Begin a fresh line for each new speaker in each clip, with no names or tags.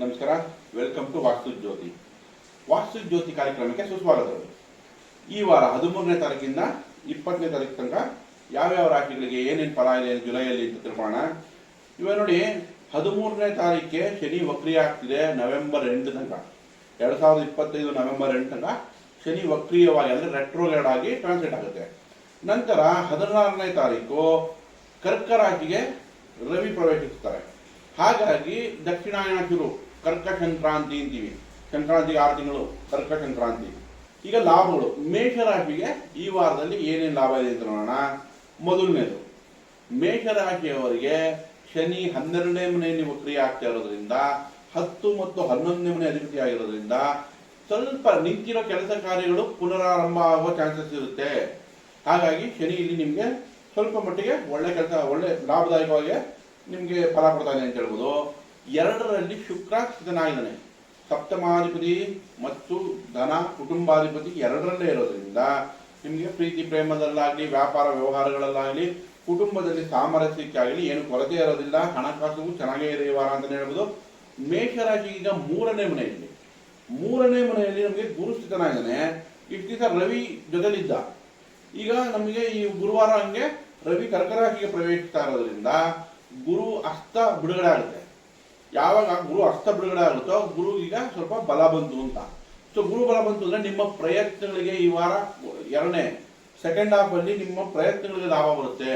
ನಮಸ್ಕಾರ welcome to ವಾಸ್ತು ಜ್ಯೋತಿ. ವಾಸ್ತು ಜ್ಯೋತಿ ಕಾರ್ಯಕ್ರಮಕ್ಕೆ ಸುಸ್ವಾಗತ. ಈ ವಾರ ಹದಿಮೂರನೇ ತಾರೀಕಿಂದ ಇಪ್ಪತ್ತನೇ ತಾರೀಕು ತನಕ ಯಾವ್ಯಾವ ರಾಶಿಗಳಿಗೆ ಏನೇನು ಫಲ ಇದೆ, ಜುಲೈಯಲ್ಲಿ ಅಂತ ತಿಳ್ಕೊಳ್ಳೋಣ. ಇವಾಗ ನೋಡಿ, ಹದಿಮೂರನೇ ತಾರೀಕಿಗೆ ಶನಿ ವಕ್ರಿಯ ಆಗ್ತಿದೆ ನವೆಂಬರ್ ಎಂಟು ತನಕ. ಎರಡು ಸಾವಿರದ ಇಪ್ಪತ್ತೈದು ನವೆಂಬರ್ ಎಂಟು ತನಕ ಶನಿ ವಕ್ರಿಯವಾಗಿ ಅಂದರೆ ರೆಟ್ರೋಗೇಡ್ ಆಗಿ ಟ್ರಾನ್ಸ್ಲೇಟ್ ಆಗುತ್ತೆ. ನಂತರ ಹದಿನಾರನೇ ತಾರೀಕು ಕರ್ಕ ರಾಶಿಗೆ ರವಿ ಪ್ರವೇಶಿಸ್ತಾರೆ ಹಾಗಾಗಿ ದಕ್ಷಿಣಾಯನ ಶುರು. ಕರ್ಕ ಸಂಕ್ರಾಂತಿ ಅಂತೀವಿ. ಸಂಕ್ರಾಂತಿಗೆ ಆರು ತಿಂಗಳು ಕರ್ಕ ಸಂಕ್ರಾಂತಿ ಈಗ ಲಾಭಗಳು. ಮೇಷರಾಶಿಗೆ ಈ ವಾರದಲ್ಲಿ ಏನೇನು ಲಾಭ ಇದೆ ಅಂತ ನೋಡೋಣ. ಮೊದಲನೇದು, ಮೇಷರಾಶಿಯವರಿಗೆ ಶನಿ ಹನ್ನೆರಡನೇ ಮನೆಯಲ್ಲಿ ವಕ್ರಿಯ ಆಗ್ತಾ ಇರೋದ್ರಿಂದ, ಹತ್ತು ಮತ್ತು ಹನ್ನೊಂದನೇ ಮನೆ ಅಧಿಪತಿ ಆಗಿರೋದ್ರಿಂದ ಸ್ವಲ್ಪ ನಿಂತಿರೋ ಕೆಲಸ ಕಾರ್ಯಗಳು ಪುನರಾರಂಭ ಆಗುವ ಚಾನ್ಸಸ್ ಇರುತ್ತೆ. ಹಾಗಾಗಿ ಶನಿ ಇಲ್ಲಿ ನಿಮಗೆ ಸ್ವಲ್ಪ ಮಟ್ಟಿಗೆ ಒಳ್ಳೆ ಕೆಲಸ, ಒಳ್ಳೆ ಲಾಭದಾಯಕವಾಗಿ ನಿಮಗೆ ಫಲ ಕೊಡ್ತಾನೆ ಅಂತ ಹೇಳ್ಬೋದು. ಎರಡರಲ್ಲಿ ಶುಕ್ರ ಸ್ಥಿತನಾಗಿದ್ದಾನೆ ಸಪ್ತಮಾಧಿಪತಿ ಮತ್ತು ಧನ ಕುಟುಂಬಾಧಿಪತಿ ಎರಡರಲ್ಲೇ ಇರೋದ್ರಿಂದ ನಿಮಗೆ ಪ್ರೀತಿ ಪ್ರೇಮದಲ್ಲಾಗಲಿ, ವ್ಯಾಪಾರ ವ್ಯವಹಾರಗಳಲ್ಲಾಗಲಿ, ಕುಟುಂಬದಲ್ಲಿ ಸಾಮರಸ್ಯಕ್ಕಾಗಲಿ ಏನು ಕೊರತೆ ಇರೋದಿಲ್ಲ, ಹಣಕಾಸು ಚೆನ್ನಾಗೇ ಇದೆ ವಾರ ಅಂತಲೇ ಹೇಳ್ಬೋದು. ಮೇಷರಾಶಿ ಈಗ ಮೂರನೇ ಮನೆಯಲ್ಲಿ. ಮೂರನೇ ಮನೆಯಲ್ಲಿ ನಮಗೆ ಗುರು ಸ್ಥಿತನಾಗಿದ್ದಾನೆ. ಇಷ್ಟು ದಿವಸ ರವಿ ಜೊತೆಲಿದ್ದ. ಈಗ ನಮಗೆ ಈ ಗುರುವಾರ ಹಂಗೆ ರವಿ ಕರ್ಕರಾಶಿಗೆ ಪ್ರವೇಶಿಸ್ತಾ ಇರೋದ್ರಿಂದ ಗುರು ಅಸ್ತ ಬಿಡುಗಡೆ ಆಗುತ್ತೆ. ಯಾವಾಗ ಗುರು ಅರ್ಥ ಬಿಡುಗಡೆ ಆಗುತ್ತೋ ಗುರು ಈಗ ಸ್ವಲ್ಪ ಬಲ ಬಂತು ಅಂತ. ಸೊ ಗುರು ಬಲ ಬಂತು ಅಂದ್ರೆ ನಿಮ್ಮ ಪ್ರಯತ್ನಗಳಿಗೆ ಈ ವಾರ ಎರಡನೇ ಸೆಕೆಂಡ್ ಹಾಫ್ ಅಲ್ಲಿ ನಿಮ್ಮ ಪ್ರಯತ್ನಗಳಿಗೆ ಲಾಭ ಬರುತ್ತೆ.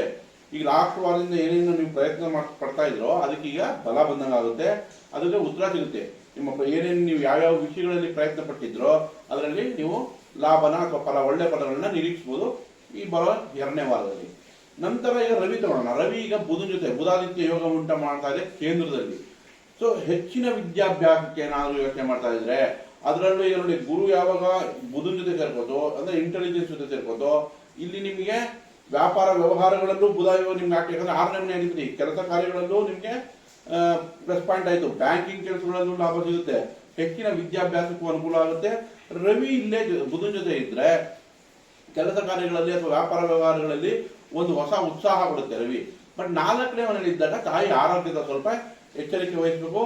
ಈಗ ಲಾಸ್ಟ್ ವಾರದಿಂದ ಏನೇನು ನೀವು ಪ್ರಯತ್ನ ಮಾಡಿ, ಪಡ್ತಾ ಇದ್ರೋ ಅದಕ್ಕೆ ಈಗ ಬಲ ಬಂದಂಗಾಗುತ್ತೆ. ಅದಕ್ಕೆ ಉತ್ತರ ಸಿಗುತ್ತೆ. ನಿಮ್ಮ ಏನೇನು ನೀವು ಯಾವ್ಯಾವ ವಿಷಯಗಳಲ್ಲಿ ಪ್ರಯತ್ನ ಪಟ್ಟಿದ್ರೋ ಅದರಲ್ಲಿ ನೀವು ಲಾಭನ ಅಥವಾ ಫಲ, ಒಳ್ಳೆ ಫಲಗಳನ್ನ ನಿರೀಕ್ಷಿಸ್ಬೋದು ಈ ಬರೋ ಎರಡನೇ ವಾರದಲ್ಲಿ. ನಂತರ ಈಗ ರವಿ ತಗೊಳ್ಳೋಣ ರವಿ ಈಗ ಬುಧನ ಜೊತೆ, ಬುಧಾದಿತ್ಯ ಯೋಗ ಉಂಟ ಮಾಡ್ತಾ ಇದೆ ಕೇಂದ್ರದಲ್ಲಿ. ಸೊ ಹೆಚ್ಚಿನ ವಿದ್ಯಾಭ್ಯಾಸಕ್ಕೆ ಏನಾದರೂ ಯೋಚನೆ ಮಾಡ್ತಾ ಇದ್ರೆ, ಅದರಲ್ಲೂ ಈಗ ಗುರು ಯಾವಾಗ ಬುಧನ ಜೊತೆ ಸೇರ್ಕೋತೋ, ಅಂದ್ರೆ ಇಂಟೆಲಿಜೆನ್ಸ್ ಜೊತೆ ಸೇರ್ಕೋತೋ, ಇಲ್ಲಿ ನಿಮಗೆ ವ್ಯಾಪಾರ ವ್ಯವಹಾರಗಳಲ್ಲೂ ಬುಧ ನಿಮ್ಗೆ ಆಗ್ತದೆ ಯಾಕಂದ್ರೆ ಆರನೇ ಮನೆ ಆಗಿದ್ರಿ ಕೆಲಸ ಕಾರ್ಯಗಳಲ್ಲೂ ನಿಮಗೆ ಪ್ಲಸ್ ಪಾಯಿಂಟ್ ಆಯ್ತು. ಬ್ಯಾಂಕಿಂಗ್ ಕೆಲಸಗಳಲ್ಲೂ ಲಾಭ ಸಿಗುತ್ತೆ. ಹೆಚ್ಚಿನ ವಿದ್ಯಾಭ್ಯಾಸಕ್ಕೂ ಅನುಕೂಲ ಆಗುತ್ತೆ. ರವಿ ಇಲ್ಲೇ ಬುಧನ ಜೊತೆ ಇದ್ರೆ, ಕೆಲಸ ಕಾರ್ಯಗಳಲ್ಲಿ ಅಥವಾ ವ್ಯಾಪಾರ ವ್ಯವಹಾರಗಳಲ್ಲಿ ಒಂದು ಹೊಸ ಉತ್ಸಾಹ ಕೊಡುತ್ತೆ ರವಿ. ಬಟ್ ನಾಲ್ಕನೇ ಮನೇಲಿ ಇದ್ದಾಗ ತಾಯಿ ಆರೋಗ್ಯದ ಸ್ವಲ್ಪ ಎಚ್ಚರಿಕೆ ವಹಿಸಬೇಕು.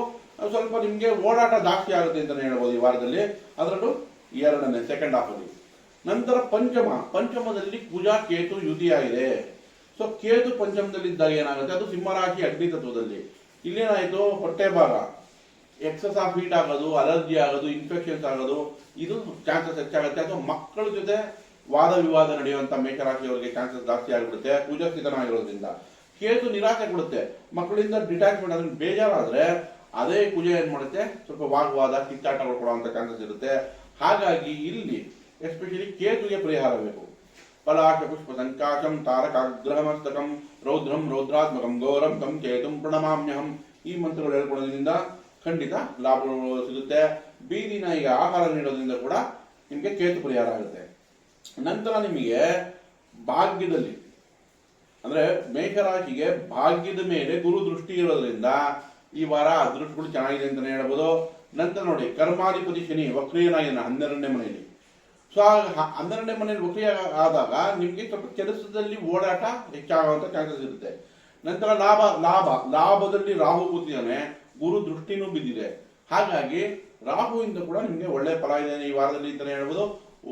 ಸ್ವಲ್ಪ ನಿಮಗೆ ಓಡಾಟ ಜಾಸ್ತಿ ಆಗುತ್ತೆ ಅಂತಲೇ ಹೇಳ್ಬೋದು ಈ ವಾರದಲ್ಲಿ. ಅದರಲ್ಲೂ ಎರಡನೇ ಸೆಕೆಂಡ್ ಹಾಫ್ ಅಲ್ಲಿ. ನಂತರ ಪಂಚಮ. ಪಂಚಮದಲ್ಲಿ ಕುಜ, ಕೇತು ಯುತಿಯಾಗಿದೆ ಸೊ ಕೇತು ಪಂಚಮದಲ್ಲಿ ಇದ್ದಾಗ ಏನಾಗುತ್ತೆ? ಅದು ಸಿಂಹರಾಶಿ ಅಗ್ನಿ ತತ್ವದಲ್ಲಿ. ಇಲ್ಲೇನಾಯಿತು? ಹೊಟ್ಟೆ ಭಾಗ ಎಕ್ಸಸ್ ಆಫ್ ಹೀಟ್ ಆಗೋದು ಅಲರ್ಜಿ ಆಗೋದು ಇನ್ಫೆಕ್ಷನ್ಸ್ ಆಗೋದು, ಇದು ಚಾನ್ಸಸ್ ಹೆಚ್ಚಾಗುತ್ತೆ. ಅಥವಾ ಮಕ್ಕಳ ಜೊತೆ ವಾದ ವಿವಾದ ನಡೆಯುವಂತ ಮೇಷರಾಶಿಯವರಿಗೆ ಚಾನ್ಸಸ್ ಜಾಸ್ತಿ ಆಗಿಬಿಡುತ್ತೆ. ಪೂಜಾ ಸ್ಥಿತನಾಗಿರೋದ್ರಿಂದ ಕೇತು ನಿರಾಸೆ ಕೊಡುತ್ತೆ ಮಕ್ಕಳಿಂದ ಡಿಟ್ಯಾಚ್ಮೆಂಟ್ ಅದನ್ನ ಬೇಜಾರಾದ್ರೆ ಅದೇ ಕುಜ ಏನ್ ಮಾಡುತ್ತೆ? ಸ್ವಲ್ಪ ವಾಗ್ವಾದ, ಕಿತ್ತಾಟಗಳು ಕೊಡುವಂತ ಚಾನ್ಸಸ್ ಇರುತ್ತೆ. ಹಾಗಾಗಿ ಇಲ್ಲಿ ಎಸ್ಪೆಷಲಿ ಕೇತುಗೆ ಪರಿಹಾರ ಬೇಕು. ಪಲಾಶ ಪುಷ್ಪ ಸಂಕಾಶಂ, ತಾರಕಾಗ್ರಹಮಸ್ತಕಂ, ರೌದ್ರಂ, ರೌದ್ರಾತ್ಮಕಂ, ಗೌರಂ, ತಂ ಕೇತುಂ ಪ್ರಣಮಾಮ್ಯಹಂ. ಈ ಮಂತ್ರಗಳು ಹೇಳ್ಕೊಳ್ಳೋದ್ರಿಂದ ಖಂಡಿತ ಲಾಭಗಳು ಸಿಗುತ್ತೆ. ಬೀದಿ ನಾಯಿಗೆ ಆಹಾರ ನೀಡೋದ್ರಿಂದ ಕೂಡ ನಿಮಗೆ ಕೇತು ಪರಿಹಾರ ಆಗುತ್ತೆ. ನಂತರ ನಿಮಗೆ ಭಾಗ್ಯದಲ್ಲಿ ಅಂದ್ರೆ ಮೇಷರಾಶಿಗೆ ಭಾಗ್ಯದ ಮೇಲೆ ಗುರು ದೃಷ್ಟಿ ಇರೋದ್ರಿಂದ ಈ ವಾರ ಅದೃಷ್ಟಗಳು ಚೆನ್ನಾಗಿದೆ ಅಂತಾನೆ ಹೇಳ್ಬೋದು. ನಂತರ ನೋಡಿ, ಕರ್ಮಾಧಿಪತಿ ಶನಿ, ವಕ್ರಿಯನಾಗಿದ್ದಾನೆ ಹನ್ನೆರಡನೇ ಮನೆಯಲ್ಲಿ. ಸೊ ಹನ್ನೆರಡನೇ ಮನೆಯಲ್ಲಿ ವಕ್ರಿಯ ಆದಾಗ ನಿಮಗೆ ಸ್ವಲ್ಪ ಕೆಲಸದಲ್ಲಿ ಓಡಾಟ ಹೆಚ್ಚಾಗುವಂತ ಚಾನ್ಸಸ್ ಇರುತ್ತೆ. ನಂತರ ಲಾಭ ಲಾಭ, ಲಾಭದಲ್ಲಿ ರಾಹು ಕೂತಿದ್ದಾನೆ, ಗುರು ದೃಷ್ಟಿನೂ ಬಿದ್ದಿದೆ. ಹಾಗಾಗಿ ರಾಹುವಿಂದ ಕೂಡ ನಿಮಗೆ ಒಳ್ಳೆ ಫಲ ಇದೆ ಈ ವಾರದಲ್ಲಿ ಅಂತಲೇ ಹೇಳ್ಬೋದು.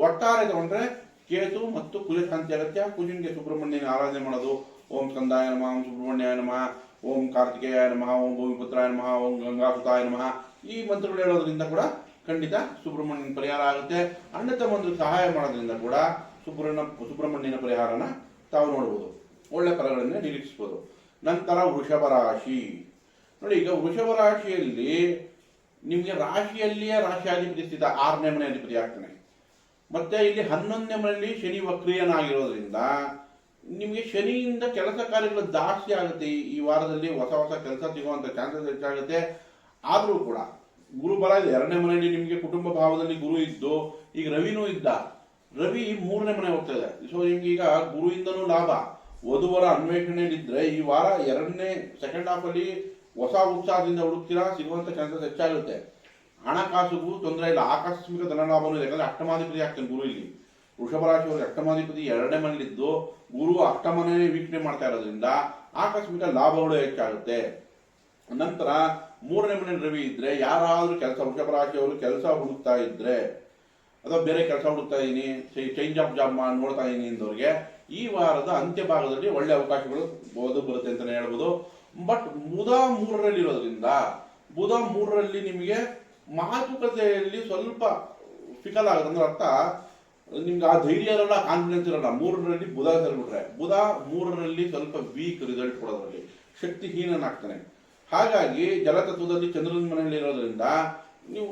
ಒಟ್ಟಾರೆ ತಗೊಂಡ್ರೆ ಕೇತು ಮತ್ತು ಕುಲಕಾಂತಿ ಅಗತ್ಯ. ಕುಜನಿಗೆ ಸುಬ್ರಹ್ಮಣ್ಯನ ಆರಾಧನೆ ಮಾಡೋದು. ಓಂ ಕಂದಾಯ ನಮಃ, ಓಂ ಸುಬ್ರಹ್ಮಣ್ಯಾಯ ನಮಃ, ಓಂ ಕಾರ್ತಿಕೇಯ ನಮಃ, ಓಂ ಭೂಮಿಪುತ್ರಾಯ ನಮಃ, ಓಂ ಗಂಗಾಸುತಾಯ ನಮಃ. ಈ ಮಂತ್ರಗಳು ಹೇಳೋದ್ರಿಂದ ಕೂಡ ಖಂಡಿತ ಸುಬ್ರಹ್ಮಣ್ಯನ ಪರಿಹಾರ ಆಗುತ್ತೆ. ಅಣ್ಣ ತಮ್ಮಂದ್ರು ಸಹಾಯ ಮಾಡೋದ್ರಿಂದ ಕೂಡ ಸುಬ್ರಹ್ಮಣ್ಯ ಸುಬ್ರಹ್ಮಣ್ಯನ ಪರಿಹಾರನ ತಾವು ನೋಡ್ಬೋದು. ಒಳ್ಳೆ ಫಲಗಳನ್ನೇ ನಿರೀಕ್ಷಿಸ್ಬೋದು. ನಂತರ ವೃಷಭ ರಾಶಿ. ನೋಡಿ, ಈಗ ವೃಷಭ ರಾಶಿಯಲ್ಲಿ ನಿಮಗೆ ರಾಶಿಯಲ್ಲಿಯೇ ರಾಶಿಯಾಧಿಪತಿ ಸ್ಥಿತ. ಆರನೇ ಮನೆ ಅಧಿಪತಿ ಆಗ್ತಾನೆ. ಮತ್ತೆ ಇಲ್ಲಿ ಹನ್ನೊಂದನೇ ಮನೆಯಲ್ಲಿ ಶನಿ ವಕ್ರಿಯನಾಗಿರೋದ್ರಿಂದ ನಿಮಗೆ ಶನಿಯಿಂದ ಕೆಲಸ ಕಾರ್ಯಗಳು ಜಾಸ್ತಿ ಆಗುತ್ತೆ. ಈ- ವಾರದಲ್ಲಿ ಹೊಸ ಹೊಸ ಕೆಲಸ ಸಿಗುವಂತ ಚಾನ್ಸಸ್ ಹೆಚ್ಚಾಗುತ್ತೆ. ಆದರೂ ಕೂಡ ಗುರು ಬಲ ಎರಡನೇ ಮನೆಯಲ್ಲಿ ನಿಮಗೆ ಕುಟುಂಬ ಭಾವದಲ್ಲಿ ಗುರು ಇದ್ದು, ಈಗ ರವಿನೂ ಇದ್ದ. ರವಿ ಮೂರನೇ ಮನೆ ಹೋಗ್ತಾ ಇದೆ. ಸೊ ನಿಮ್ಗೆ ಈಗ ಗುರುವಿಂದನೂ ಲಾಭ. ವಧುವರ ಅನ್ವೇಷಣೆಯಲ್ಲಿದ್ರೆ ಈ ವಾರ ಎರಡನೇ ಸೆಕೆಂಡ್ ಹಾಫ್ ಅಲ್ಲಿ ಹೊಸ ಉತ್ಸಾಹದಿಂದ ಹುಡುಕ್ತೀರಾ? ಸಿಗುವಂತ ಚಾನ್ಸಸ್ ಹೆಚ್ಚಾಗುತ್ತೆ. ಹಣಕಾಸುಗೂ ತೊಂದರೆ ಇಲ್ಲ. ಆಕಸ್ಮಿಕ ಧನಲಾಭನೂ ಇದೆ ಯಾಕಂದ್ರೆ ಅಷ್ಟಮಾಧಿಪತಿ ಆಗ್ತಾನೆ ಗುರು ಇಲ್ಲಿ. ವೃಷಭ ರಾಶಿಯವರು ಅಷ್ಟಮಾಧಿಪತಿ ಎರಡನೇ ಮನೆಯಲ್ಲಿದ್ದು, ಗುರು ಅಷ್ಟಮನೇ ವೀಕ್ಷಣೆ ಮಾಡ್ತಾ ಇರೋದ್ರಿಂದ ಆಕಸ್ಮಿಕ ಲಾಭಗಳು ಹೆಚ್ಚಾಗುತ್ತೆ. ನಂತರ ಮೂರನೇ ಮನೆ ರವಿ ಇದ್ರೆ, ಯಾರಾದರೂ ಕೆಲಸ, ವೃಷಭ ರಾಶಿಯವರು ಕೆಲಸ ಹುಡುಕ್ತಾ ಇದ್ರೆ, ಅಥವಾ ಬೇರೆ ಕೆಲಸ ಹುಡುಕ್ತಾ ಇದೀನಿ ಚೇಂಜ್ ಆಫ್ ಜಾಬ್ ಮಾಡಿ ನೋಡ್ತಾ ಇದೀನಿ ಅಂದವ್ರಿಗೆ, ಈ ವಾರದ ಅಂತ್ಯ ಭಾಗದಲ್ಲಿ ಒಳ್ಳೆ ಅವಕಾಶಗಳು ಬೋದು ಬರುತ್ತೆ ಅಂತಲೇ ಹೇಳ್ಬೋದು. ಬಟ್ ಬುಧ ಮೂರರಲ್ಲಿ ಇರೋದ್ರಿಂದ ಬುಧ ಮೂರರಲ್ಲಿ ನಿಮಗೆ ಮಾತುಕತೆಯಲ್ಲಿ ಸ್ವಲ್ಪ ಫಿಕಲ್ ಆಗುತ್ತೆ ಅಂದ್ರೆ ಅರ್ಥ, ನಿಮ್ಗೆ ಆ ಧೈರ್ಯ ಇರಲ್ಲ ಕಾನ್ಫಿಡೆನ್ಸ್ ಇರಲ್ಲ. ಮೂರರಲ್ಲಿ ಬುಧ ಸೇರ್ಬಿಟ್ರೆ ಬುಧ ಮೂರರಲ್ಲಿ ಸ್ವಲ್ಪ ವೀಕ್ ರಿಸಲ್ಟ್ ಕೊಡೋದ್ರಲ್ಲಿ, ಶಕ್ತಿಹೀನನಾಗ್ತಾನೆ. ಹಾಗಾಗಿ ಜಲತತ್ವದಲ್ಲಿ ಚಂದ್ರನ ಮನೆಯಲ್ಲಿ ಇರೋದ್ರಿಂದ ನೀವು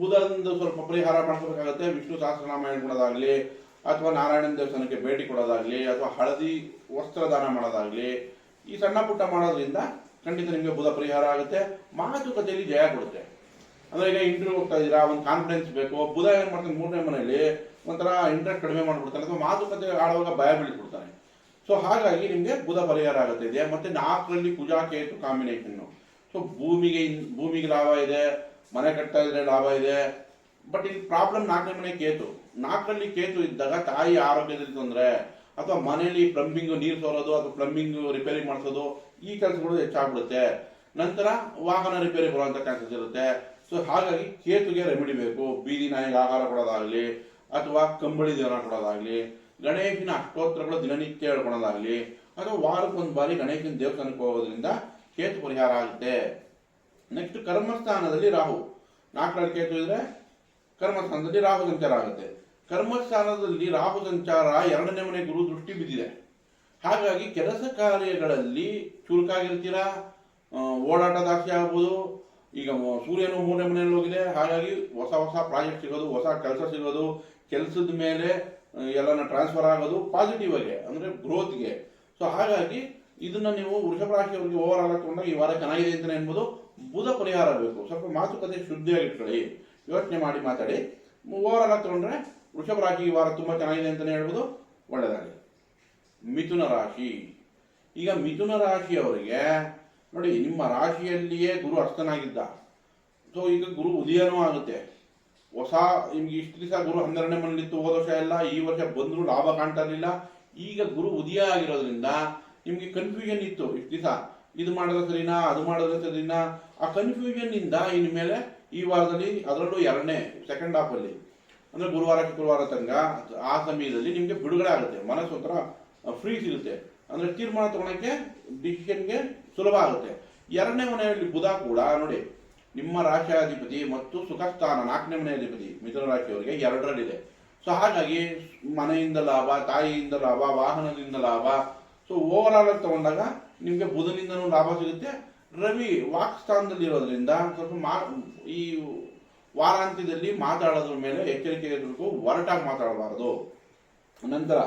ಬುಧದಿಂದ ಸ್ವಲ್ಪ ಪರಿಹಾರ ಮಾಡ್ಕೋಬೇಕಾಗತ್ತೆ. ವಿಷ್ಣು ಸಹಸ್ರನಾಮ ಹೇಳ್ಕೊಡೋದಾಗ್ಲಿ ಅಥವಾ ನಾರಾಯಣ ದೇವಸ್ಥಾನಕ್ಕೆ ಭೇಟಿ ಕೊಡೋದಾಗ್ಲಿ, ಅಥವಾ ಹಳದಿ ವಸ್ತ್ರದಾನ ಮಾಡೋದಾಗ್ಲಿ, ಈ ಸಣ್ಣ ಪುಟ್ಟ ಮಾಡೋದ್ರಿಂದ ಖಂಡಿತ ನಿಮಗೆ ಬುಧ ಪರಿಹಾರ ಆಗುತ್ತೆ. ಮಾತುಕತೆಯಲ್ಲಿ ಜಯ ಕೊಡುತ್ತೆ. ಅಂದ್ರೆ ಈಗ ಇಂಟರ್ವ್ಯೂ ಹೋಗ್ತಾ ಇದ್ದೀರಾ, ಒಂದು ಕಾನ್ಫಿಡೆನ್ಸ್ ಬೇಕು. ಬುಧ ಏನ್ ಮಾಡ್ತಾನೆ, ಮೂರನೇ ಮನೆಯಲ್ಲಿ ಒಂಥರ ಇಂಟ್ರೆಸ್ಟ್ ಕಡಿಮೆ ಮಾಡ್ಬಿಡ್ತಾನೆ ಅಥವಾ ಮಾತುಕತೆ ಆಡುವಾಗ ಭಯ ಬೀಳ್ಬಿಡ್ತಾನೆ. ಸೊ ಹಾಗಾಗಿ ನಿಮಗೆ ಬುಧ ಪರಿಹಾರ ಆಗುತ್ತೆ. ಇದೆ ಮತ್ತೆ ನಾಲ್ಕರಲ್ಲಿ ಕುಜಾ ಕೇತು ಕಾಂಬಿನೇಷನ್ ಸೊ ಭೂಮಿಗೆ ಭೂಮಿಗೆ ಲಾಭ ಇದೆ, ಮನೆ ಕಟ್ತಾ ಇದ್ರೆ ಲಾಭ ಇದೆ. ಬಟ್ ಇಲ್ಲಿ ಪ್ರಾಬ್ಲಮ್ ನಾಲ್ಕನೇ ಮನೆ ಕೇತು. ನಾಲ್ಕರಲ್ಲಿ ಕೇತು ಇದ್ದಾಗ ತಾಯಿ ಆರೋಗ್ಯದಲ್ಲಿ ತೊಂದರೆ. ಅಥವಾ ಮನೆಯಲ್ಲಿ ಪ್ಲಂಬಿಂಗ್ ನೀರು ಸೋರೋದು ಅಥವಾ ಪ್ಲಂಬಿಂಗ್ ರಿಪೇರಿ ಮಾಡಿಸೋದು ಈ ಕೆಲಸಗಳು ಹೆಚ್ಚಾಗ್ಬಿಡುತ್ತೆ. ನಂತರ ವಾಹನ ರಿಪೇರಿ ಬರುವಂತ ಚಾನ್ಸಸ್ ಇರುತ್ತೆ. ಸೊ ಹಾಗಾಗಿ ಕೇತುಗೆ ರೆಮಿಡಿ ಬೇಕು. ಬೀದಿ ನಾಯಿಗೆ ಆಹಾರ ಕೊಡೋದಾಗ್ಲಿ, ಅಥವಾ ಕಂಬಳಿ ದೇವರ ಕೊಡೋದಾಗ್ಲಿ, ಗಣೇಶನ ಅಷ್ಟೋತ್ತರಗಳು ದಿನನಿತ್ಯ ಹೇಳ್ಕೊಳೋದಾಗ್ಲಿ, ಅಥವಾ ವಾರಕ್ಕೊಂದು ಬಾರಿ ಗಣೇಶನ ದೇವಸ್ಥಾನಕ್ಕೆ ಹೋಗೋದ್ರಿಂದ ಕೇತು ಪರಿಹಾರ ಆಗುತ್ತೆ. ನೆಕ್ಸ್ಟ್ ಕರ್ಮಸ್ಥಾನದಲ್ಲಿ ರಾಹು. ನಾಲ್ಕರಲ್ಲಿ ಕೇತು ಇದ್ರೆ ಕರ್ಮಸ್ಥಾನದಲ್ಲಿ ರಾಹು ಸಂಚಾರ ಆಗುತ್ತೆ. ಕರ್ಮಸ್ಥಾನದಲ್ಲಿ ರಾಹು ಸಂಚಾರ ಎರಡನೇ ಮನೆ ಗುರು ದೃಷ್ಟಿ ಬಿದ್ದಿದೆ. ಹಾಗಾಗಿ ಕೆಲಸ ಕಾರ್ಯಗಳಲ್ಲಿ ಚುರುಕಾಗಿರ್ತೀರಾ? ಓಡಾಟ ದಾಸ್ತಿ ಆಗ್ಬೋದು ಈಗ ಸೂರ್ಯನು ಮೂರನೇ ಮನೆಯಲ್ಲಿ ಹೋಗಿದೆ. ಹಾಗಾಗಿ ಹೊಸ ಹೊಸ ಪ್ರಾಜೆಕ್ಟ್ ಸಿಗೋದು, ಹೊಸ ಕೆಲಸ ಸಿಗೋದು, ಕೆಲಸದ ಮೇಲೆ ಎಲ್ಲನ ಟ್ರಾನ್ಸ್ಫರ್ ಆಗೋದು ಪಾಸಿಟಿವ್ ಆಗಿ, ಅಂದ್ರೆ ಗ್ರೋತ್ಗೆ ಸೊ ಹಾಗಾಗಿ ಇದನ್ನ ನೀವು ವೃಷಭ ರಾಶಿಯವರಿಗೆ ಓವರ್ ಆಲ್ ತಗೊಂಡಾಗ ಈ ವಾರ ಚೆನ್ನಾಗಿದೆ ಅಂತ ಎಂಬುದು ಬುಧ ಪರಿಹಾರ ಬೇಕು. ಸ್ವಲ್ಪ ಮಾತುಕತೆ ಶುದ್ಧಿಯಾಗಿಟ್ಕೊಳ್ಳಿ ಯೋಚನೆ ಮಾಡಿ ಮಾತಾಡಿ. ಓವರ್ ಆಲ್ ತಗೊಂಡ್ರೆ ವೃಷಭ ರಾಶಿ ಈ ವಾರ ತುಂಬಾ ಚೆನ್ನಾಗಿದೆ ಅಂತಲೇ ಹೇಳ್ಬೋದು. ಒಳ್ಳೆಯದಾಗಿದೆ ಮಿಥುನ ರಾಶಿ. ಈಗ ಮಿಥುನ ರಾಶಿಯವರಿಗೆ ನೋಡಿ, ನಿಮ್ಮ ರಾಶಿಯಲ್ಲಿಯೇ ಗುರು ಅಸ್ತನಾಗಿದ್ದ ಸೊ ಈಗ ಗುರು ಉದಯನೂ ಆಗುತ್ತೆ. ಹೊಸ, ನಿಮ್ಗೆ ಇಷ್ಟು ದಿವಸ ಗುರು ಹನ್ನೆರಡನೇ ಮನೇಲಿತ್ತು ಹೋದ ವರ್ಷ ಎಲ್ಲ, ಈ ವರ್ಷ ಬಂದರೂ ಲಾಭ ಕಾಣ್ತಾ ಇರಲಿಲ್ಲ. ಈಗ ಗುರು ಉದಯ ಆಗಿರೋದ್ರಿಂದ ನಿಮಗೆ ಕನ್ಫ್ಯೂಷನ್ ಇತ್ತು ಇಷ್ಟು ದಿವಸ. ಇದು ಮಾಡಿದ್ರೆ ಸರಿನಾ, ಅದು ಮಾಡಿದ್ರೆ ಸರಿನಾ? ಆ ಕನ್ಫ್ಯೂಷನ್ ಇಂದ ಇನ್ಮೇಲೆ ಈ ವಾರದಲ್ಲಿ, ಅದರಲ್ಲೂ ಎರಡನೇ ಸೆಕೆಂಡ್ ಹಾಫ್ ಅಲ್ಲಿ. ಅಂದ್ರೆ ಗುರುವಾರ, ಶುಕ್ರವಾರ ತನಕ ಆ ಸಮಯದಲ್ಲಿ ನಿಮಗೆ ಬಿಡುಗಡೆ ಆಗುತ್ತೆ. ಮನಸ್ಸು ಒಂಥರ ಫ್ರೀ ಸಿಗುತ್ತೆ. ಅಂದ್ರೆ ತೀರ್ಮಾನ ತಗೊಳಕ್ಕೆ ಡಿಸಿಷನ್ಗೆ ಸುಲಭ ಆಗುತ್ತೆ. ಎರಡನೇ ಮನೆಯಲ್ಲಿ ಬುಧ ಕೂಡ, ನೋಡಿ, ನಿಮ್ಮ ರಾಶಿಯಾಧಿಪತಿ ಮತ್ತು ಸುಖಸ್ಥಾನ, ನಾಲ್ಕನೇ ಮನೆ ಅಧಿಪತಿ ಮಿಥುನ ರಾಶಿಯವರಿಗೆ ಎರಡರಲ್ಲಿದೆ. ಸೊ ಹಾಗಾಗಿ ಮನೆಯಿಂದ ಲಾಭ, ತಾಯಿಯಿಂದ ಲಾಭ, ವಾಹನದಿಂದ ಲಾಭ ಸೊ ಓವರ್ ಆಲ್ ತಗೊಂಡಾಗ ನಿಮಗೆ ಬುಧನಿಂದನೂ ಲಾಭ ಸಿಗುತ್ತೆ. ರವಿ ವಾಕ್ ಸ್ಥಾನದಲ್ಲಿ ಇರೋದ್ರಿಂದ ಸ್ವಲ್ಪ ಮಾ, ಈ ವಾರಾಂತ್ಯದಲ್ಲಿ ಮಾತಾಡೋದ್ರ ಮೇಲೆ ಎಚ್ಚರಿಕೆ ಇರಬೇಕು ಒರಟಾಗಿ ಮಾತಾಡಬಾರದು. ನಂತರ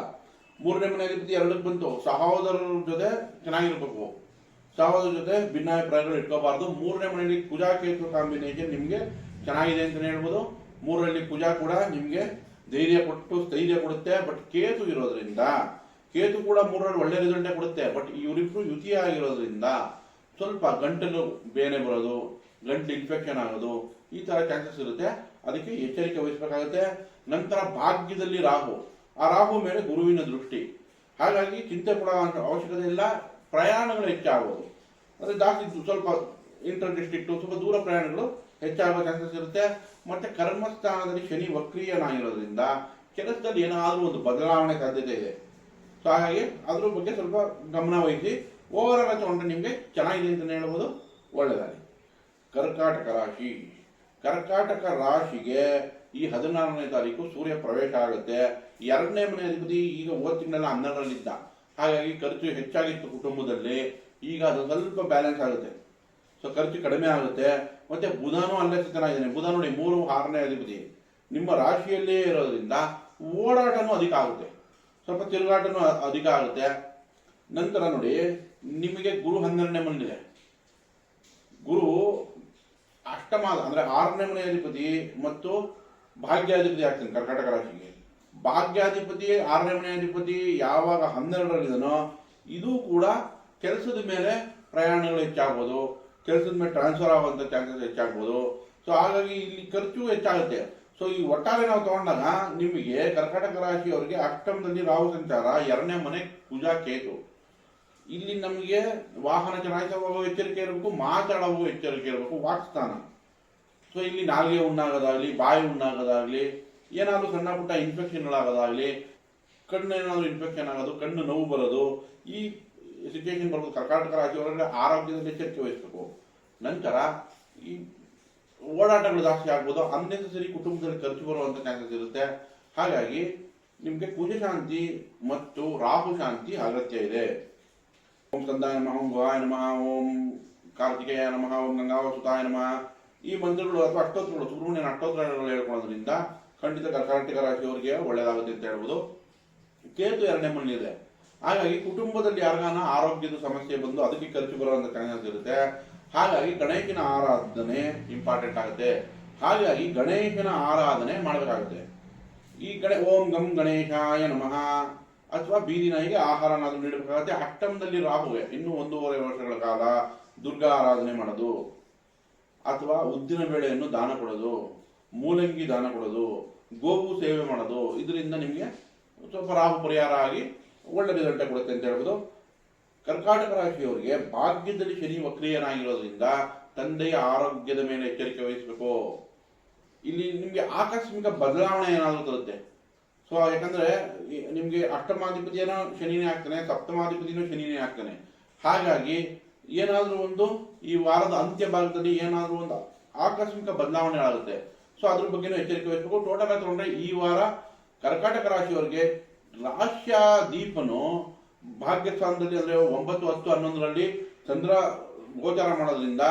ಮೂರನೇ ಮನೆ ಅಧಿಪತಿ ಎರಡಕ್ಕೆ ಬಂತು. ಸಹೋದರರ ಜೊತೆ ಚೆನ್ನಾಗಿರ್ಬೇಕು. ಸಹೋದರ ಜೊತೆ ಭಿನ್ನಾಭಿಪ್ರಾಯಗಳು ಇಟ್ಕೋಬಾರ್ದು. ಮೂರನೇ ಮನೆಯಲ್ಲಿ ಪೂಜಾ ಕೇತು ಕಾಂಬಿನೇಷನ್ ನಿಮಗೆ ಚೆನ್ನಾಗಿದೆ ಅಂತಲೇ ಹೇಳ್ಬೋದು. ಮೂರರಲ್ಲಿ ಪೂಜಾ ಕೂಡ ನಿಮಗೆ ಧೈರ್ಯ ಕೊಟ್ಟು ಸ್ಥೈರ್ಯ ಕೊಡುತ್ತೆ. ಬಟ್ ಕೇತು ಇರೋದ್ರಿಂದ, ಕೇತು ಕೂಡ ಮೂರರಲ್ಲಿ ಒಳ್ಳೆ ರಿಸಲ್ಟೇ ಕೊಡುತ್ತೆ. ಬಟ್ ಇವರಿಬ್ರು ಯುತಿ ಆಗಿರೋದ್ರಿಂದ ಸ್ವಲ್ಪ ಗಂಟಲು ಬೇನೆ ಬರೋದು, ಗಂಟಲು ಇನ್ಫೆಕ್ಷನ್ ಆಗೋದು, ಈ ತರ ಚಾನ್ಸಸ್ ಇರುತ್ತೆ. ಅದಕ್ಕೆ ಎಚ್ಚರಿಕೆ ವಹಿಸಬೇಕಾಗುತ್ತೆ. ನಂತರ ಭಾಗ್ಯದಲ್ಲಿ ರಾಹು. ಆ ರಾಹು ಮೇಲೆ ಗುರುವಿನ ದೃಷ್ಟಿ. ಹಾಗಾಗಿ ಚಿಂತೆ ಪಡೋ ಅವಶ್ಯಕತೆ ಇಲ್ಲ, ಪ್ರಯಾಣಗಳು ಹೆಚ್ಚಾಗೋದು. ಅಂದರೆ ಜಾಸ್ತಿ ಸ್ವಲ್ಪ ಇಂಟರ್ ಡಿಸ್ಟ್ರಿಕ್ಟ್ ಸ್ವಲ್ಪ ದೂರ ಪ್ರಯಾಣಗಳು ಹೆಚ್ಚಾಗುವ ಚಾನ್ಸಸ್ ಇರುತ್ತೆ. ಮತ್ತೆ ಕರ್ಮಸ್ಥಾನದಲ್ಲಿ ಶನಿ ವಕ್ರೀಯನಾಗಿರೋದ್ರಿಂದ ಕೆಲಸದಲ್ಲಿ ಏನಾದರೂ ಒಂದು ಬದಲಾವಣೆ ಸಾಧ್ಯತೆ ಇದೆ. ಸೊ ಹಾಗಾಗಿ ಅದ್ರ ಬಗ್ಗೆ ಸ್ವಲ್ಪ ಗಮನ ವಹಿಸಿ, ಓವರ್ ಆಲ್ ನಿಮಗೆ ಚೆನ್ನಾಗಿದೆ ಅಂತಲೇ ಹೇಳ್ಬೋದು. ಒಳ್ಳೆಯದಾಗಿ ಕರ್ಕಾಟಕ ರಾಶಿ. ಕರ್ಕಾಟಕ ರಾಶಿಗೆ ಈ ಹದಿನಾರನೇ ತಾರೀಕು ಸೂರ್ಯ ಪ್ರವೇಶ ಆಗುತ್ತೆ. ಎರಡನೇ ಮನೆ ಅಧಿಪತಿ ಈಗ ಹೋದ ತಿಂಗಳ ಹನ್ನೆರಡರಲ್ಲಿದ್ದ ಹಾಗಾಗಿ ಖರ್ಚು ಹೆಚ್ಚಾಗಿತ್ತು ಕುಟುಂಬದಲ್ಲಿ. ಈಗ ಅದು ಸ್ವಲ್ಪ ಬ್ಯಾಲೆನ್ಸ್ ಆಗುತ್ತೆ. ಸೊ ಖರ್ಚು ಕಡಿಮೆ ಆಗುತ್ತೆ. ಮತ್ತೆ ಬುಧನೂ ಅಲ್ಲೇ ಚೆನ್ನಾಗಿದ್ದಾನೆ ಬುಧ ನೋಡಿ ಮೂರು ಆರನೇ ಅಧಿಪತಿ. ನಿಮ್ಮ ರಾಶಿಯಲ್ಲೇ ಇರೋದ್ರಿಂದ ಓಡಾಟನೂ ಅಧಿಕ ಆಗುತ್ತೆ. ಸ್ವಲ್ಪ ತಿರುಗಾಟನೂ ಅಧಿಕ ಆಗುತ್ತೆ. ನಂತರ ನೋಡಿ, ನಿಮಗೆ ಗುರು ಹನ್ನೆರಡನೇ ಮನೆಯಿದೆ ಗುರು ಅಷ್ಟಮ, ಅಂದ್ರೆ ಆರನೇ ಮನೆ ಅಧಿಪತಿ ಮತ್ತು ಭಾಗ್ಯಾಧಿಪತಿ ಆಗ್ತಾನೆ ಕರ್ನಾಟಕ ರಾಶಿಗೆ. ಭಾಗ್ಯಾಧಿಪತಿ, ಆರನೇ ಮನೆ ಅಧಿಪತಿ ಯಾವಾಗ ಹನ್ನೆರಡರಲ್ಲಿದನೋ ಇದು ಕೂಡ ಕೆಲಸದ ಮೇಲೆ ಪ್ರಯಾಣಗಳು ಹೆಚ್ಚಾಗ್ಬೋದು. ಕೆಲಸದ ಮೇಲೆ ಟ್ರಾನ್ಸ್ಫರ್ ಆಗುವಂಥ ಚಾನ್ಸಸ್ ಹೆಚ್ಚಾಗ್ಬೋದು. ಸೊ ಹಾಗಾಗಿ ಇಲ್ಲಿ ಖರ್ಚು ಹೆಚ್ಚಾಗುತ್ತೆ. ಸೊ ಈ ಒಟ್ಟಾರೆ ನಾವು ತಗೊಂಡಾಗ ನಿಮಗೆ ಕರ್ನಾಟಕ ರಾಶಿಯವರಿಗೆ ಅಷ್ಟಮದಲ್ಲಿ ರಾಹು ಸಂಚಾರ, ಎರಡನೇ ಮನೆ ಪೂಜಾ ಕೇತು. ಇಲ್ಲಿ ನಮಗೆ ವಾಹನ ಚಲಾಯಿಸುವಾಗ ಎಚ್ಚರಿಕೆ ಇರಬೇಕು ಮಾತಾಡುವಾಗ ಎಚ್ಚರಿಕೆ ಇರಬೇಕು ವಾಕ್ಸ್ಥಾನ ಸೊ ಇಲ್ಲಿ ನಾಲಿಗೆ ಉಣ್ಣಾಗೋದಾಗಲಿ, ಬಾಯಿ ಉಣ್ಣಾಗೋದಾಗಲಿ, ಏನಾದರೂ ಸಣ್ಣ ಪುಟ್ಟ ಇನ್ಫೆಕ್ಷನ್ಗಳಾಗೋದಾಗಲಿ ಕಣ್ಣು ಏನಾದರೂ ಇನ್ಫೆಕ್ಷನ್ ಆಗೋದು, ಕಣ್ಣು ನೋವು ಬರೋದು, ಈ ಸಿಚುವೇಶನ್ ಬರೋದು ಕರ್ನಾಟಕ ರಾಜ್ಯ ಒಳಗಡೆ ಆರೋಗ್ಯದಲ್ಲಿ ಎಚ್ಚರಿಕೆ ವಹಿಸಬೇಕು. ನಂತರ ಈ ಓಡಾಟಗಳು ಜಾಸ್ತಿ ಆಗ್ಬೋದು ಅನ್ನೆಸರಿ ಕುಟುಂಬದಲ್ಲಿ ಖರ್ಚು ಬರುವಂಥ ಚಾನ್ಸಸ್ ಇರುತ್ತೆ. ಹಾಗಾಗಿ ನಿಮಗೆ ಕುಜ ಶಾಂತಿ ಮತ್ತು ರಾಹು ಶಾಂತಿ ಅಗತ್ಯ ಇದೆ. ಓಂ ಸ್ಕಂದಾಯ ನಮಃ, ಓಂ ಗುಹಾಯ ನಮಃ ಓಂ ಕಾರ್ತಿಕೇಯ ನಮಃ, ಓಂ ಗಂಗಾವಸುತಾಯ ನಮಃ. ಈ ಮಂತ್ರಗಳು ಅಥವಾ ಅಷ್ಟೋತ್ರಗಳು ಸುಬ್ರಹ್ಮಣ್ಯನ ಅಷ್ಟೋತ್ರಗಳನ್ನು ಹೇಳ್ಕೊಳ್ಳೋದ್ರಿಂದ ಖಂಡಿತ ಕರ್ನಾಟಕ ರಾಶಿಯವರಿಗೆ ಒಳ್ಳೆಯದಾಗುತ್ತೆ ಅಂತ ಹೇಳ್ಬೋದು. ಕೇತು ಎರಡನೇ ಮನೆಯಲ್ಲಿದೆ ಹಾಗಾಗಿ ಕುಟುಂಬದಲ್ಲಿ ಯಾರಿಗಾನ ಆರೋಗ್ಯದ ಸಮಸ್ಯೆ ಬಂದು ಅದಕ್ಕೆ ಖರ್ಚು ಬರುವಂತ ಚಾನ್ಸಸ್ ಇರುತ್ತೆ. ಹಾಗಾಗಿ ಗಣೇಶನ ಆರಾಧನೆ ಇಂಪಾರ್ಟೆಂಟ್ ಆಗುತ್ತೆ. ಹಾಗಾಗಿ ಗಣೇಶನ ಆರಾಧನೆ ಮಾಡಬೇಕಾಗುತ್ತೆ. ಈ ಕಡೆ ಓಂ ಗಂ ಗಣೇಶಾಯ ನಮಃ. ಅಥವಾ ಬೀದಿ ನಾಯಿಗೆ ಅದು ನೀಡಬೇಕಾಗುತ್ತೆ. ಅಷ್ಟಮದಲ್ಲಿ ರಾಹುವೆ, ಇನ್ನೂ ಒಂದೂವರೆ ವರ್ಷಗಳ ಕಾಲ ದುರ್ಗಾ ಆರಾಧನೆ ಮಾಡೋದು. ಅಥವಾ ಉದ್ದಿನ ಬೇಳೆಯನ್ನು ದಾನ ಕೊಡೋದು, ಮೂಲಂಗಿ ದಾನ ಕೊಡೋದು ಗೋವು ಸೇವೆ ಮಾಡೋದು, ಇದರಿಂದ ನಿಮಗೆ ಸ್ವಲ್ಪ ರಾಹು ಪರಿಹಾರ ಆಗಿ ಒಳ್ಳೆ ರಿಸಲ್ಟ್ ಕೊಡುತ್ತೆ ಅಂತ ಹೇಳ್ಬೋದು. ಕರ್ಕಾಟಕ ರಾಶಿಯವರಿಗೆ ಭಾಗ್ಯದಲ್ಲಿ ಶನಿ ವಕ್ರಿಯನಾಗಿರೋದ್ರಿಂದ ತಂದೆಯ ಆರೋಗ್ಯದ ಮೇಲೆ ಎಚ್ಚರಿಕೆ ವಹಿಸಬೇಕು. ಇಲ್ಲಿ ನಿಮಗೆ ಆಕಸ್ಮಿಕ ಬದಲಾವಣೆ ಏನಾದರೂ ತರುತ್ತೆ. ಸೊ ಯಾಕಂದ್ರೆ ನಿಮಗೆ ಅಷ್ಟಮಾಧಿಪತಿಯನ್ನು ಅಷ್ಟಮಾಧಿಪತಿಯೇನೋ ಶನಿನೇ ಆಗ್ತಾನೆ, ಸಪ್ತಮಾಧಿಪತಿನೂ ಶನಿನೇ ಆಗ್ತಾನೆ. ಹಾಗಾಗಿ ಏನಾದರೂ ಒಂದು ಈ ವಾರದ ಅಂತ್ಯ ಭಾಗದಲ್ಲಿ ಏನಾದರೂ ಒಂದು ಆಕಸ್ಮಿಕ ಬದಲಾವಣೆ ಆಗುತ್ತೆ. ಸೊ ಅದ್ರ ಬಗ್ಗೆನೂ ಎಚ್ಚರಿಕೆ ವಹಿಸಬೇಕು. ಟೋಟಲ್ ಆಗಿ ತಗೊಂಡ್ರೆ ಈ ವಾರ ಕರ್ಕಾಟಕ ರಾಶಿಯವರಿಗೆ ರಾಶ್ಯ ದೀಪನು ಭಾಗ್ಯ ಸ್ಥಾನದಲ್ಲಿ ಅಂದ್ರೆ ಒಂಬತ್ತು, ಹತ್ತು, ಹನ್ನೊಂದರಲ್ಲಿ ಚಂದ್ರ ಗೋಚಾರ ಮಾಡೋದ್ರಿಂದ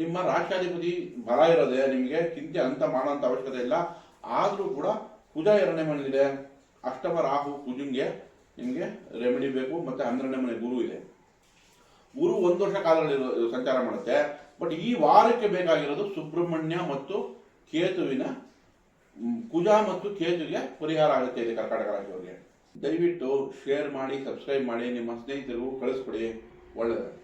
ನಿಮ್ಮ ರಾಷ್ಟ್ರಾಧಿಪತಿ ಬಲ ಇರೋದೆ, ನಿಮಗೆ ಚಿಂತೆ ಅಂತ ಮಾಡೋಂಥ ಅವಶ್ಯಕತೆ ಇಲ್ಲ. ಆದರೂ ಕೂಡ ಕುಜ ಎರಡನೇ ಮನೆಯಲ್ಲಿದೆ ಅಷ್ಟಮ ರಾಹು ಕುಜುಂಗೆ ನಿಮಗೆ ರೆಮಿಡಿ ಬೇಕು. ಮತ್ತೆ ಹನ್ನೆರಡನೇ ಮನೆ ಗುರು ಇದೆ. ಗುರು ಒಂದು ವರ್ಷ ಕಾಲದಲ್ಲಿ ಸಂಚಾರ ಮಾಡುತ್ತೆ. ಬಟ್ ಈ ವಾರಕ್ಕೆ ಬೇಕಾಗಿರೋದು ಸುಬ್ರಹ್ಮಣ್ಯ ಮತ್ತು ಕೇತುವಿನ ಕುಜ ಮತ್ತು ಕೇತುವಿಗೆ ಪರಿಹಾರ ಆಗುತ್ತೆ ಇದೆ ಕರ್ನಾಟಕ ರಾಜ್ಯವರಿಗೆ ದಯವಿಟ್ಟು ಶೇರ್ ಮಾಡಿ ಸಬ್ಸ್ಕ್ರೈಬ್ ಮಾಡಿ, ನಿಮ್ಮ ಸ್ನೇಹಿತರಿಗೂ ಕಳಿಸ್ಕೊಡಿ. ಒಳ್ಳೆಯದು